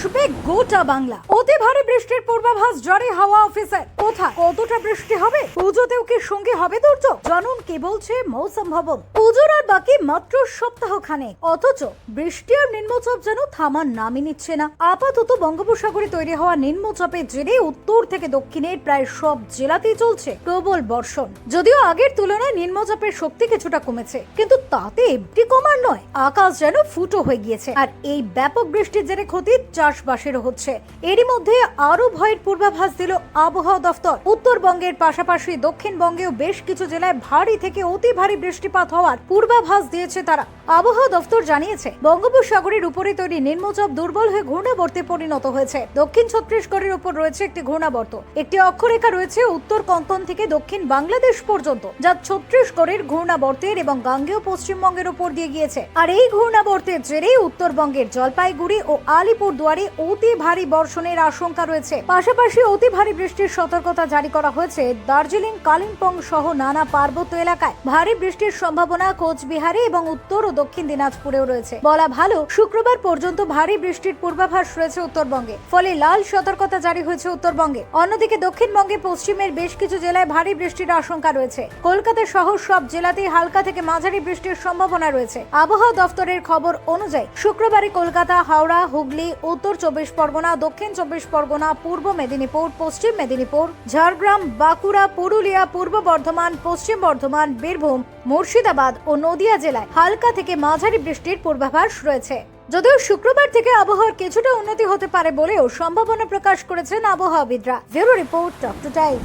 是被。গোটা বাংলা। অতি ভারী বৃষ্টির পূর্বাভাস জারি হাওয়া অফিসার। কোথায়? কতটা বৃষ্টি হবে? পুজোতেও কি সঙ্গে হবে দুর্যোগ? জানুন কি বলছে মৌসুম ভবন। পুজোর আর বাকি মাত্র সপ্তাহ খানেক অথচ বৃষ্টি আর নিম্নচাপ যেন থামার নামই নিচ্ছে না। আপাতত বঙ্গোপসাগরে তৈরি হওয়া নিম্নচাপের জেরে উত্তর থেকে দক্ষিণের প্রায় সব জেলাতেই চলছে প্রবল বর্ষণ। যদিও আগের তুলনায় নিম্নচাপের শক্তি কিছুটা কমেছে। কিন্তু তাতে একটি কমার নয়। আকাশ যেন ফুটো হয়ে গিয়েছে। আর এই ব্যাপক বৃষ্টির জেরে ক্ষতি চাষবাসেরও হচ্ছে। এরই মধ্যে আরও ভয়ের পূর্বাভাস দিল আবহাওয়া দফতর। উত্তরবঙ্গের পাশাপাশি দক্ষিণবঙ্গেও বেশ কিছু জেলায় ভারী থেকে অতি ভারী বৃষ্টিপাত হওয়ার পূর্বাভাস দিয়েছে তারা। আবহাওয়া দফতর জানিয়েছে, বঙ্গোপসাগরের উপরে তৈরি নিম্নচাপ দুর্বল হয়ে ঘূর্ণাবর্তে পরিণত হয়েছে। দক্ষিণ ছত্তিশগড়ের উপর রয়েছে একটি ঘূর্ণাবর্ত। একটি অক্ষরেখা রয়েছে উত্তর কঙ্কন থেকে দক্ষিণ বাংলাদেশ পর্যন্ত, যা ছত্তিশগড়ের ঘূর্ণাবর্তের এবং গাঙ্গেয় পশ্চিমবঙ্গের উপর দিয়ে গিয়েছে। আর এই ঘূর্ণাবর্তের জেরে উত্তরবঙ্গের জলপাইগুড়ি ও আলিপুর দুয়ারে অতি ভারী বর্ষণের আশঙ্কা রয়েছে। পাশাপাশি অতি ভারী বৃষ্টির সতর্কতা জারি করা হয়েছে দার্জিলিং, কালিম্পং সহ নানা পার্বত্য এলাকায়। ভারী বৃষ্টির সম্ভাবনা কোচবিহারে এবং উত্তর ও দক্ষিণ দিনাজপুরেও রয়েছে। বলা ভালো, শুক্রবার পর্যন্ত ভারী বৃষ্টির পূর্বাভাস রয়েছে উত্তরবঙ্গে। ফলে লাল সতর্কতা জারি হয়েছে উত্তরবঙ্গে। অন্যদিকে দক্ষিণবঙ্গে, পশ্চিমের বেশ কিছু জেলায় ভারী বৃষ্টির আশঙ্কা রয়েছে। কলকাতা সহ সব জেলাতেই হালকা থেকে মাঝারি বৃষ্টির সম্ভাবনা রয়েছে। আবহাওয়া দফতরের খবর অনুযায়ী, শুক্রবারে কলকাতা, হাওড়া, হুগলি, উত্তর চব্বিশ পরগনা, দক্ষিণ চব্বিশ পরগনা, পূর্ব মেদিনীপুর, পশ্চিম মেদিনীপুর, ঝাড়গ্রাম, বাঁকুড়া, পুরুলিয়া, পূর্ব বর্ধমান, পশ্চিম বর্ধমান, বীরভূম, মুর্শিদাবাদ ও নদিয়া জেলায় হালকা থেকে মাঝারি বৃষ্টির পূর্বাভাস রয়েছে। যদিও শুক্রবার থেকে আবহাওয়ার কিছুটা উন্নতি হতে পারে বলেও সম্ভাবনা প্রকাশ করেছেন আবহাওয়াবিদরা। Bureau report time.